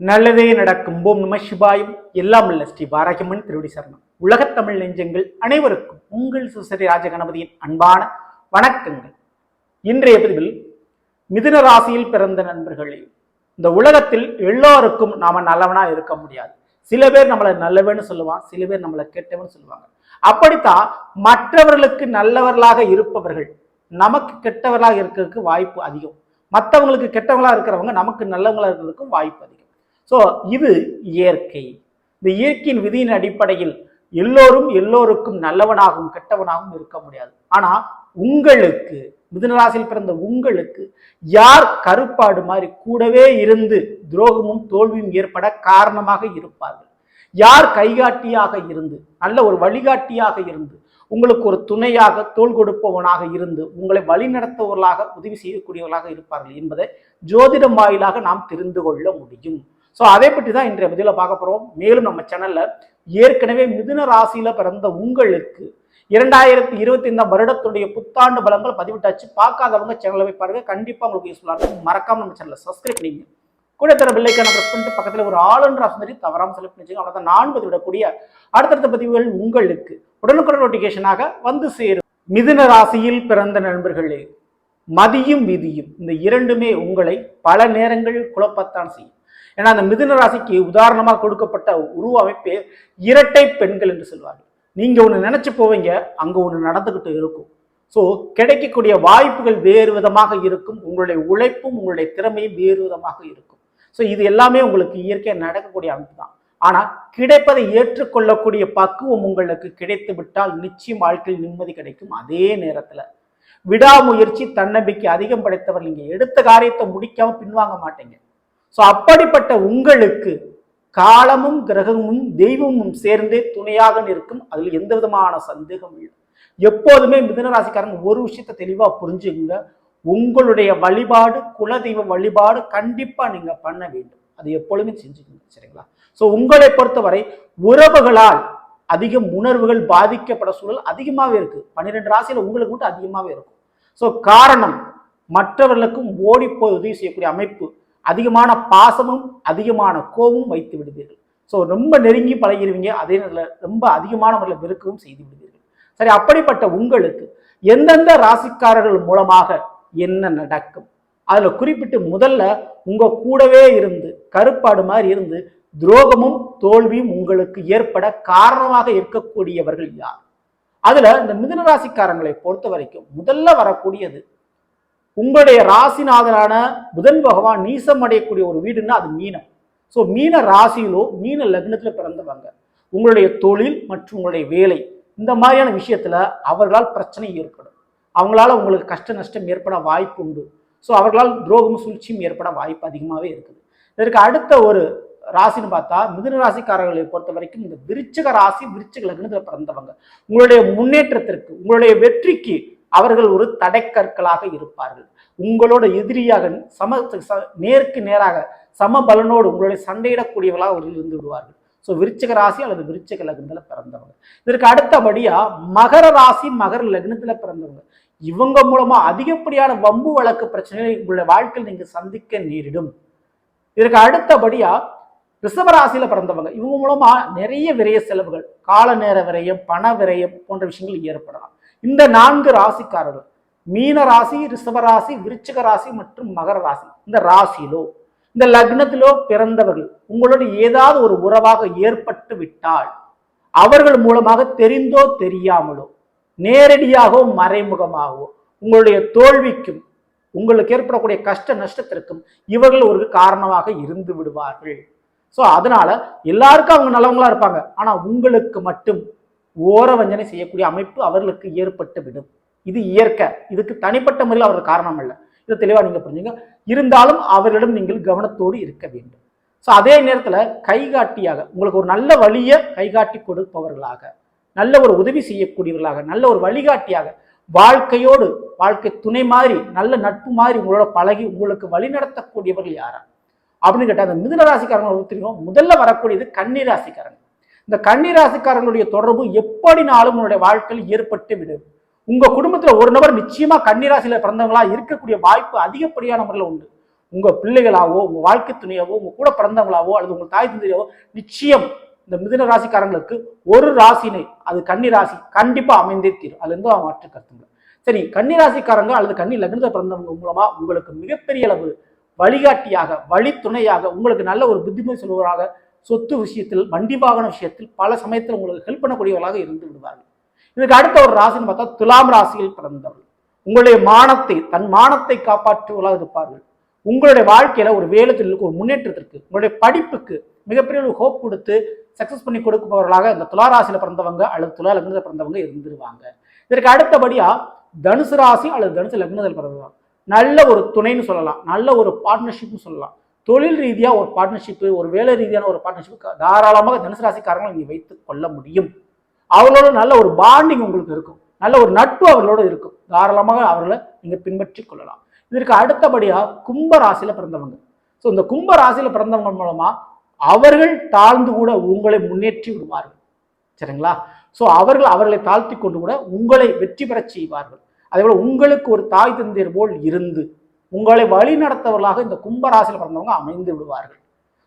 நல்லதே நடக்கும். போம் நம சிவாயும். எல்லாம் உள்ள ஸ்ரீ பாராகியம்மன் திருவடி சரணம். உலகத் தமிழ் நெஞ்சங்கள் அனைவருக்கும் உங்கள் சுசரி ராஜகணபதியின் அன்பான வணக்கங்கள். இன்றைய பதிவில் மிதுன ராசியில் பிறந்த நண்பர்களே இந்த உலகத்தில் எல்லோருக்கும் நாம நல்லவனா இருக்க முடியாது. சில பேர் நம்மளை நல்லவன்னு சொல்லுவான் சில பேர் நம்மளை கெட்டவன்னு சொல்லுவாங்க. அப்படித்தான் மற்றவர்களுக்கு நல்லவர்களாக இருப்பவர்கள் நமக்கு கெட்டவர்களாக இருக்கிறதுக்கு வாய்ப்பு அதிகம். மற்றவங்களுக்கு கெட்டவங்களா இருக்கிறவங்க நமக்கு நல்லவங்களா இருக்கிறதுக்கும் வாய்ப்பு அதிகம். ஸோ இது இயற்கை. இந்த இயற்கையின் விதியின் அடிப்படையில் எல்லோரும் எல்லோருக்கும் நல்லவனாகவும் கெட்டவனாகவும் இருக்க முடியாது. ஆனால் உங்களுக்கு மிதுனராசியில் பிறந்த உங்களுக்கு யார் கருப்பாடு மாதிரி கூடவே இருந்து துரோகமும் தோல்வியும் ஏற்பட காரணமாக இருப்பார்கள். யார் கைகாட்டியாக இருந்து நல்ல ஒரு வழிகாட்டியாக இருந்து உங்களுக்கு ஒரு துணையாக தோள் கொடுப்பவனாக இருந்து உங்களை வழிநடத்துவர்களாக உதவி செய்யக்கூடியவர்களாக இருப்பார்கள் என்பதை ஜோதிடம் வாயிலாக நாம் தெரிந்து கொள்ள முடியும். ஸோ அதை பற்றி தான் இன்றைய பதிவில் பார்க்க போகிறோம் மேலும் நம்ம சேனலில் ஏற்கனவே மிதுன ராசியில் பிறந்த உங்களுக்கு இரண்டாயிரத்தி இருபத்தி ஐந்தாம் வருடத்துடைய புத்தாண்டு பலங்கள் பதிவிட்டாச்சு. பார்க்காதவங்க சேனலை போய் பாருங்க. கண்டிப்பாக உங்களுக்கு யூஸ்ஃபுல்லாக இருக்கும். மறக்காம நம்ம சேனலை சப்ஸ்கிரைப் பண்ணிங்க கூட தர பில்லைக்கான ப்ரெஸ் பண்ணிட்டு பக்கத்தில் ஒரு ஆளுன்ற ஆப்ஷன் மாதிரி தவறாம செலக்ட் பண்ணி அவ்வளோ தான் நான் பதிவிடக்கூடிய அடுத்தடுத்த பதிவுகள் உங்களுக்கு உடனுக்குடன் நோட்டிஃபிகேஷனாக வந்து சேரும். மிதுன ராசியில் பிறந்த நண்பர்களே மதியும் விதியும் இந்த இரண்டுமே உங்களை பல நேரங்களில் குழப்பத்தான் செய்யும். ஏன்னா அந்த மிதுன ராசிக்கு உதாரணமாக கொடுக்கப்பட்ட உருவ அமைப்பே இரட்டை பெண்கள் என்று சொல்வார்கள். நீங்கள் ஒன்று நினச்சி போவீங்க அங்கே ஒன்று நடந்துக்கிட்டு இருக்கும். ஸோ கிடைக்கக்கூடிய வாய்ப்புகள் வேறு விதமாக இருக்கும் உங்களுடைய உழைப்பும் உங்களுடைய திறமையும் வேறு விதமாக இருக்கும். ஸோ இது எல்லாமே உங்களுக்கு இயற்கையாக நடக்கக்கூடிய அமைப்பு தான். ஆனால் கிடைப்பதை ஏற்றுக்கொள்ளக்கூடிய பக்குவம் உங்களுக்கு கிடைத்து விட்டால் நிச்சயம் வாழ்க்கையில் நிம்மதி கிடைக்கும் அதே நேரத்தில். விடாமுயற்சி தன்னம்பிக்கை அதிகம் படைத்தவர் நீங்கள் எடுத்த காரியத்தை முடிக்காமல் பின்வாங்க மாட்டீங்க. ஸோ அப்படிப்பட்ட உங்களுக்கு காலமும் கிரகமும் தெய்வமும் சேர்ந்தே துணையாக நிற்கும். அதில் எந்த விதமான சந்தேகம் இல்லை. எப்போதுமே மிதனராசிக்காரங்க ஒரு விஷயத்த தெளிவாக புரிஞ்சுங்க உங்களுடைய வழிபாடு குலதெய்வ வழிபாடு கண்டிப்பாக நீங்கள் பண்ண வேண்டும். அது எப்பொழுதுமே செஞ்சுக்கோங்க சரிங்களா? ஸோ உங்களை பொறுத்தவரை உறவுகளால் அதிகம் உணர்வுகள் பாதிக்கப்பட சூழல் அதிகமாகவே இருக்குது பன்னிரெண்டு ராசியில் உங்களுக்கு மட்டும் அதிகமாகவே இருக்கும். ஸோ காரணம் மற்றவர்களுக்கும் ஓடிப்போய் உதவி செய்யக்கூடிய அமைப்பு அதிகமான பாசமும் அதிகமான கோபமும் வைத்து விடுவீர்கள். ஸோ ரொம்ப நெருங்கி பழகிடுவீங்க அதே நேரத்தில் ரொம்ப அதிகமானவர்களை வெறுக்கவும் செய்து விடுவீர்கள். சரி அப்படிப்பட்ட உங்களுக்கு எந்தெந்த ராசிக்காரர்கள் மூலமாக என்ன நடக்கும்? அதில் குறிப்பிட்டு முதல்ல உங்கள் கூடவே இருந்து கருப்பாடு மாதிரி இருந்து துரோகமும் தோல்வியும் உங்களுக்கு ஏற்பட காரணமாக இருக்கக்கூடியவர்கள் யார்? அதில் இந்த மிதுன ராசிக்காரங்களை பொறுத்த வரைக்கும் முதல்ல வரக்கூடியது உங்களுடைய ராசிநாதனான புதன் பகவான் நீசம் அடையக்கூடிய ஒரு வீடுன்னா அது மீனம். ஸோ மீன ராசியிலோ மீன லக்னத்தில் பிறந்தவங்க உங்களுடைய தொழில் மற்றும் உங்களுடைய வேலை இந்த மாதிரியான விஷயத்தில் அவர்களால் பிரச்சனை ஏற்படும். அவங்களால உங்களுக்கு கஷ்ட நஷ்டம் ஏற்பட வாய்ப்பு உண்டு. ஸோ அவர்களால் துரோகமும் சூழ்ச்சியும் ஏற்பட வாய்ப்பு அதிகமாகவே இருக்குது. இதற்கு அடுத்த ஒரு ராசின்னு பார்த்தா மிதுன ராசிக்காரர்களை பொறுத்த வரைக்கும் இந்த விருச்சக ராசி விருச்சக லக்னத்தில் பிறந்தவங்க. உங்களுடைய முன்னேற்றத்திற்கு உங்களுடைய வெற்றிக்கு அவர்கள் ஒரு தடைக்கற்களாக இருப்பார்கள். உங்களோட எதிரியாக சம ச- நேருக்கு நேராக சம பலனோடு உங்களுடைய சண்டையிடக்கூடியவர்களாக அவர்கள் இருந்து விடுவார்கள். ஸோ விருச்சிக ராசி அல்லது விருச்சிக லக்னத்தில் பிறந்தவங்க. இதற்கு அடுத்தபடியாக மகர ராசி மகர லக்னத்தில் பிறந்தவங்க. இவங்க மூலமா அதிகப்படியான வம்பு வழக்கு பிரச்சனைகளை உங்களுடைய வாழ்க்கையில் நீங்கள் சந்திக்க நேரிடும். இதற்கு அடுத்தபடியா ரிஷபராசியில பிறந்தவங்க. இவங்க மூலமா நிறைய விரைய செலவுகள் கால நேர விரயம் பண விரயம் போன்ற விஷயங்கள் ஏற்படலாம். இந்த நான்கு ராசிக்காரர்கள் மீன ராசி ரிஷபராசி விருச்சிக ராசி மற்றும் மகர ராசி இந்த ராசியிலோ இந்த லக்னத்திலோ பிறந்தவர்கள் உங்களோட ஏதாவது ஒரு உறவாக ஏற்பட்டு விட்டால் அவர்கள் மூலமாக தெரிந்தோ தெரியாமலோ நேரடியாகவோ மறைமுகமாகவோ உங்களுடைய தோல்விக்கும் உங்களுக்கு ஏற்படக்கூடிய கஷ்ட நஷ்டத்திற்கும் இவர்கள் ஒரு காரணமாக இருந்து விடுவார்கள். ஸோ அதனால எல்லாருக்கும் அவங்க நல்லவங்களா இருப்பாங்க. ஆனால் உங்களுக்கு மட்டும் ஓர வஞ்சனை செய்யக்கூடிய அமைப்பு அவர்களுக்கு ஏற்பட்டு விடும். இது இயற்கை. இதுக்கு தனிப்பட்ட முறையில் அவர்கள் காரணம் அல்ல இதை தெளிவாக நீங்கள் புரிஞ்சுங்க. இருந்தாலும் அவர்களிடம் நீங்கள் கவனத்தோடு இருக்க வேண்டும். ஸோ அதே நேரத்தில் கைகாட்டியாக உங்களுக்கு ஒரு நல்ல வழியை கைகாட்டி கொடுப்பவர்களாக நல்ல ஒரு உதவி செய்யக்கூடியவர்களாக நல்ல ஒரு வழிகாட்டியாக வாழ்க்கையோடு வாழ்க்கை துணை மாதிரி நல்ல நட்பு மாதிரி உங்களோட பழகி உங்களுக்கு வழி நடத்தக்கூடியவர்கள் யாரா? அப்படின்னு கேட்டால் அந்த மிதுன ராசிக்காரங்களை தெரியும் முதல்ல வரக்கூடியது கன்னி ராசிக்காரங்க. இந்த கன்னிராசிக்காரங்களுடைய தொடர்பு எப்படினாலும் உங்களுடைய வாழ்க்கையில் ஏற்பட்டு விடும். உங்க குடும்பத்துல ஒரு நபர் நிச்சயமா கன்னிராசியில பிறந்தவங்களா இருக்கக்கூடிய வாய்ப்பு அதிகப்படியான முறையில் உண்டு. உங்க பிள்ளைகளாவோ உங்க வாழ்க்கை துணையாவோ உங்க கூட பிறந்தவங்களாவோ அல்லது உங்க தாய் தந்தையாவோ நிச்சயம் இந்த மிதுன ராசிக்காரங்களுக்கு ஒரு ராசினை அது கன்னி ராசி கண்டிப்பா அமைந்தே தீரும். அதுல இருந்து அவங்க மாற்று கருத்துங்க சரி கன்னி ராசிக்காரங்க அல்லது கன்னி லக்னத்தை பிறந்தவங்க மூலமா உங்களுக்கு மிகப்பெரிய அளவு வழிகாட்டியாக வழித்துணையாக உங்களுக்கு நல்ல ஒரு புத்திமதி சொல்வராக சொத்து விஷயத்தில் வண்டி வாகன விஷயத்தில் பல சமயத்தில் உங்களுக்கு ஹெல்ப் பண்ணக்கூடியவர்களாக இருந்து விடுவார்கள். இதுக்கு அடுத்த ஒரு ராசின்னு பார்த்தா துலாம் ராசியில் பிறந்தவர்கள். உங்களுடைய மானத்தை தன் மானத்தை காப்பாற்றுவர்களாக இருப்பார்கள். உங்களுடைய வாழ்க்கையில ஒரு வேலை தொழிலுக்கு ஒரு முன்னேற்றத்திற்கு உங்களுடைய படிப்புக்கு மிகப்பெரிய ஒரு ஹோப் கொடுத்து சக்சஸ் பண்ணி கொடுப்பவர்களாக இந்த துலா ராசியில பிறந்தவங்க அல்லது துலா லக்னத்தில் பிறந்தவங்க இருந்துருவாங்க. இதற்கு அடுத்தபடியா தனுசு ராசி அல்லது தனுசு லக்னத்தில் பிறந்தவங்க. நல்ல ஒரு துணைன்னு சொல்லலாம். நல்ல ஒரு பார்ட்னர்ஷிப்னு சொல்லலாம். தொழில் ரீதியாக ஒரு பார்ட்னர்ஷிப்பு ஒரு வேலை ரீதியான ஒரு பார்ட்னர்ஷிப்பு தாராளமாக தனுசு ராசிக்காரங்களை நீங்கள் வைத்துக் கொள்ள முடியும். அவர்களோட நல்ல ஒரு பாண்டிங் உங்களுக்கு இருக்கும். நல்ல ஒரு நட்பு அவர்களோட இருக்கும். தாராளமாக அவர்களை நீங்கள் பின்பற்றி கொள்ளலாம். இதற்கு அடுத்தபடியாக கும்ப ராசியில் பிறந்தவங்க. ஸோ இந்த கும்ப ராசியில் பிறந்தவங்க மூலமாக அவர்கள் தாழ்ந்து கூட உங்களை முன்னேற்றி விடுவார்கள். சரிங்களா? ஸோ அவர்கள் அவர்களை தாழ்த்தி கொண்டு கூட உங்களை வெற்றி பெறச் செய்வார்கள். அதேபோல உங்களுக்கு ஒரு தாய் தந்தையர் போல் இருந்து உங்களை வழி நடத்தவர்களாக இந்த கும்ப ராசியில் பிறந்தவங்க அமைந்து விடுவார்கள்.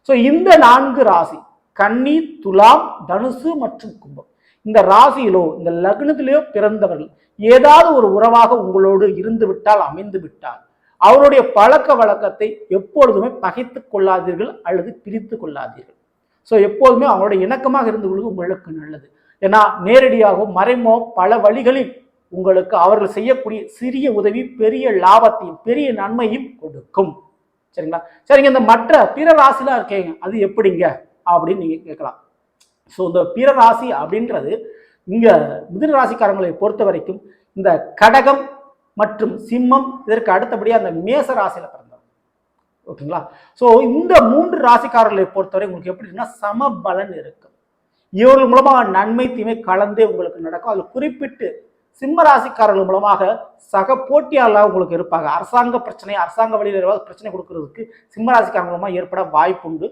ஸோ இந்த நான்கு ராசி கன்னி துலாம் தனுசு மற்றும் கும்பம். இந்த ராசியிலோ இந்த லக்னத்திலேயோ பிறந்தவர்கள் ஏதாவது ஒரு உறவாக உங்களோடு இருந்து விட்டால் அமைந்து விட்டால் அவருடைய பழக்க வழக்கத்தை எப்பொழுதுமே பகைத்து கொள்ளாதீர்கள் அல்லது பிரித்து கொள்ளாதீர்கள். ஸோ எப்போதுமே அவங்களுடைய இணக்கமாக இருந்து கொள்வது உங்களுக்கு நல்லது. ஏன்னா நேரடியாகவும் மறைமோ பல வழிகளில் உங்களுக்கு அவர்கள் செய்யக்கூடிய சிறிய உதவி பெரிய லாபத்தையும் பெரிய நன்மையும் கொடுக்கும். சரிங்களா? சரிங்க இந்த மற்ற பிற ராசிலாம் இருக்கீங்க. அது எப்படிங்க? அப்படின்னு நீங்கள் கேட்கலாம். ஸோ இந்த பிற ராசி அப்படின்றது இங்கே மிதுன ராசிக்காரங்களை பொறுத்த வரைக்கும் இந்த கடகம் மற்றும் சிம்மம் இதற்கு அடுத்தபடியாக அந்த மேச ராசியில் பிறந்தவங்க. ஓகேங்களா? ஸோ இந்த மூன்று ராசிக்காரர்களை பொறுத்தவரை உங்களுக்கு எப்படின்னா சம பலன் இருக்கும். இவர்கள் மூலமாக நன்மை தீமை கலந்தே உங்களுக்கு நடக்கும். அதில் குறிப்பிட்டு சிம்ம ராசிக்காரர்கள் மூலமாக சக போட்டியாளராக உங்களுக்கு இருப்பாங்க. அரசாங்க பிரச்சனை அரசாங்க வழியில் ஏதாவது பிரச்சனை கொடுக்கறதுக்கு சிம்ம ராசிக்காரங்க மூலமாக ஏற்பட வாய்ப்புண்டு.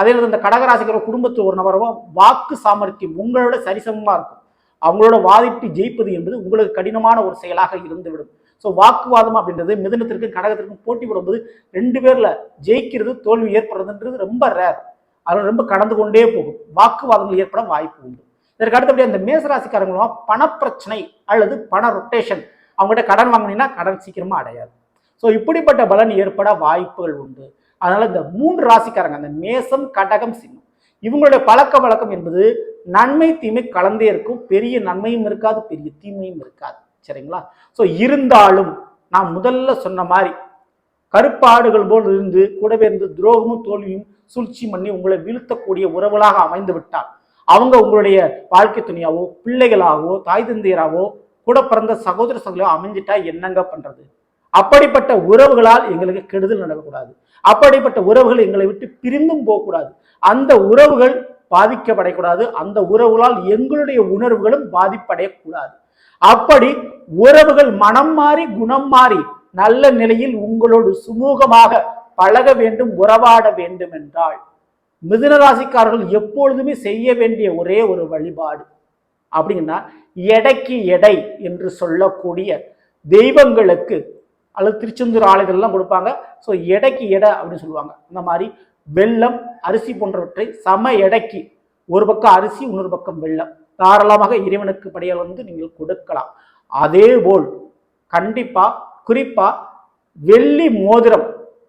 அதே இந்த கடகராசிக்கிற குடும்பத்தில் ஒரு நபரவோ வாக்கு சாமர்த்தியம் உங்களோட சரிசமமாக இருக்கும். அவங்களோட வாதிட்டு ஜெயிப்பது என்பது உங்களுக்கு கடினமான ஒரு செயலாக இருந்துவிடும். ஸோ வாக்குவாதம் அப்படின்றது மிதனத்திற்கும் கடகத்திற்கும் போட்டி போடும்போது ரெண்டு பேரில் ஜெயிக்கிறது தோல்வி ஏற்படுறதுன்றது ரொம்ப ரேர் அது ரொம்ப கடந்து கொண்டே போகும். வாக்குவாதங்கள் ஏற்பட வாய்ப்பு உண்டு. இதற்கு அடுத்தபடி அந்த மேசராசிக்காரங்க பணப்பிரச்சனை அல்லது பண ரொட்டேஷன் அவங்ககிட்ட கடன் வாங்கினீங்கன்னா கடன் சீக்கிரமாக அடையாது. ஸோ இப்படிப்பட்ட பலன் ஏற்பட வாய்ப்புகள் உண்டு. அதனால இந்த மூன்று ராசிக்காரங்க அந்த மேசம் கடகம் சிம்மம் இவங்களுடைய பழக்க வழக்கம் என்பது நன்மை தீமை கலந்தே இருக்கும். பெரிய நன்மையும் இருக்காது பெரிய தீமையும் இருக்காது. சரிங்களா? ஸோ இருந்தாலும் நான் முதல்ல சொன்ன மாதிரி கருப்பாடுகள் போல் இருந்து கூடவே இருந்து துரோகமும் தோல்வியும் சூழ்ச்சி பண்ணி உங்களை வீழ்த்தக்கூடிய உறவுகளாக அமைந்து விட்டால் அவங்க உங்களுடைய வாழ்க்கை துணையாவோ பிள்ளைகளாகவோ தாய் தந்தையராகவோ கூட பிறந்த சகோதர சகோதரியோ அமைஞ்சிட்டா என்னங்க பண்றது? அப்படிப்பட்ட உறவுகளால் எங்களுக்கு கெடுதல் நடக்கக்கூடாது. அப்படிப்பட்ட உறவுகள் எங்களை விட்டு பிரிந்தும் போகக்கூடாது. அந்த உறவுகள் பாதிக்கப்படக்கூடாது. அந்த உறவுகளால் எங்களுடைய உணர்வுகளும் பாதிப்படையக்கூடாது. அப்படி உறவுகள் மனம் மாறி குணம் மாறி நல்ல நிலையில் உங்களோடு சுமூகமாக பழக வேண்டும் உறவாட வேண்டும் என்றால் மிதுனராசிக்காரர்கள் எப்பொழுதுமே செய்ய வேண்டிய ஒரே ஒரு வழிபாடு. அப்படின்னா எடைக்கு எடை என்று சொல்லக்கூடிய தெய்வங்களுக்கு அல்லது திருச்செந்தூர் ஆலைகள்லாம் கொடுப்பாங்க. ஸோ எடைக்கு எடை அப்படின்னு சொல்லுவாங்க. இந்த மாதிரி வெல்லம் அரிசி போன்றவற்றை சம எடைக்கு ஒரு பக்கம் அரிசி இன்னொரு பக்கம் வெல்லம் தாராளமாக இறைவனுக்கு படையல் வந்து நீங்கள் கொடுக்கலாம். அதே போல் கண்டிப்பாக குறிப்பாக வெள்ளி மோதிரம்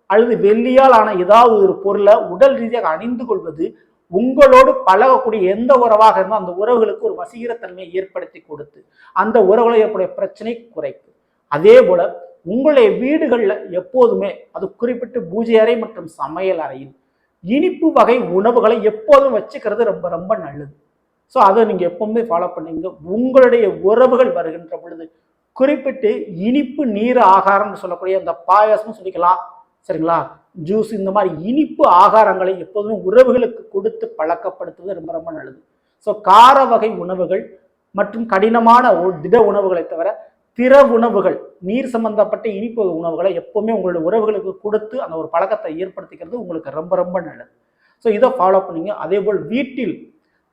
அல்லது வெள்ளியால் ஆன ஏதாவது ஒரு பொருளை உடல் ரீதியாக அணிந்து கொள்வது உங்களோடு பழகக்கூடிய எந்த உறவாக இருந்தால் அந்த உறவுகளுக்கு ஒரு வசீகரத்தன்மையை ஏற்படுத்தி கொடுத்து அந்த உறவுகளை ஏற்படைய பிரச்சனை குறைக்கும். அதே போல உங்களுடைய வீடுகளில் எப்போதுமே அது குறிப்பிட்டு பூஜை அறை மற்றும் சமையல் அறையில் இனிப்பு வகை உணவுகளை எப்போதும் வச்சுக்கிறது ரொம்ப ரொம்ப நல்லது. ஸோ அதை நீங்கள் எப்பவுமே ஃபாலோ பண்ணுங்க. உங்களுடைய உறவுகள் வருகின்ற பொழுது குறிப்பிட்டு இனிப்பு நீர் ஆகாரம்னு சொல்லக்கூடிய அந்த பாயாசம் சொல்லிக்கலாம் சரிங்களா? ஜூஸ் இந்த மாதிரி இனிப்பு ஆகாரங்களை எப்போதுமே உறவுகளுக்கு கொடுத்து பழக்கப்படுத்துவது ரொம்ப ரொம்ப நல்லது. ஸோ கார வகை உணவுகள் மற்றும் கடினமான திட உணவுகளை தவிர திற உணவுகள் நீர் சம்பந்தப்பட்ட இனிப்பு உணவுகளை எப்போவுமே உங்களுடைய உறவுகளுக்கு கொடுத்து அந்த ஒரு பழக்கத்தை ஏற்படுத்திக்கிறது உங்களுக்கு ரொம்ப ரொம்ப நல்லது. ஸோ இதை ஃபாலோ பண்ணீங்க. அதே போல் வீட்டில்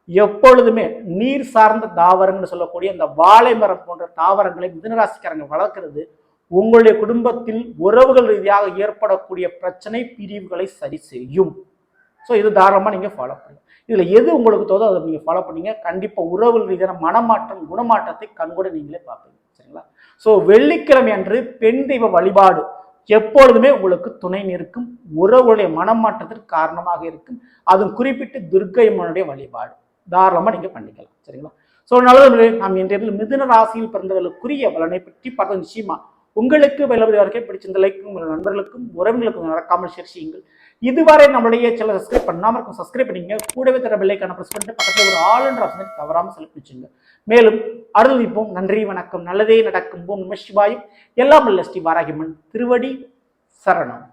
எப்பொழுதுமே நீர் சார்ந்த தாவரங்கள்னு சொல்லக்கூடிய இந்த வாழை மரம் போன்ற தாவரங்களை மிதனராசிக்காரங்க வளர்க்குறது. உங்களுடைய குடும்பத்தில் உறவுகள் ரீதியாக ஏற்படக்கூடிய பிரச்சனை பிரிவுகளை சரி செய்யும். ஸோ இது தாராளமாக நீங்கள் ஃபாலோ பண்ணுங்க. இதில் எது உங்களுக்கு தோதோ அதை நீங்கள் ஃபாலோ பண்ணீங்க. கண்டிப்பாக உறவுகள் ரீதியான மனமாற்றம் குணமாற்றத்தை கண்கூட நீங்களே பார்ப்பீங்க. சரிங்களா? ஸோ வெள்ளிக்கிழமை அன்று பெண் தெய்வ வழிபாடு எப்பொழுதுமே உங்களுக்கு துணை நிற்கும். உறவுடைய மனமாற்றத்திற்கு காரணமாக இருக்கும். அதுவும் குறிப்பிட்டு துர்க்கை அம்மனுடைய வழிபாடு. தாராளமாக நீங்கள் பண்ணிக்கலாம். சரிங்களா? ஸோ நல்லது நாம் இன்றைய மிதுன ராசியில் பிறந்தவர்களுக்குரிய பலனை பற்றி பார்த்தோம் நிச்சயமாக உங்களுக்கு வெள்ளபதி வரைக்கும் பிடிச்சிருந்த லைக்கும் உங்கள் நண்பர்களுக்கும் உறவுகளுக்கும் நடக்காமல் ஷேர் செய்யுங்கள். இதுவரை நம்மளுடைய சேனல் சப்ஸ்கிரைப் பண்ணாமல் இருக்கும் சப்ஸ்கிரைப் பண்ணிங்க கூடவே தர பெல்லைக்கான ப்ரெஸ் பண்ணிட்டு பக்கத்தில் ஒரு ஆல் என்ற ஆப்ஷன் தவறாமல் செலக்ட் பிடிச்சிங்க மேலும் அருள்விப்போம் நன்றி வணக்கம் நல்லதே நடக்கும். போம் நம சிவாயும். எல்லாம் வல்ல ஸ்ரீ வாராகிமன் திருவடி சரணம்.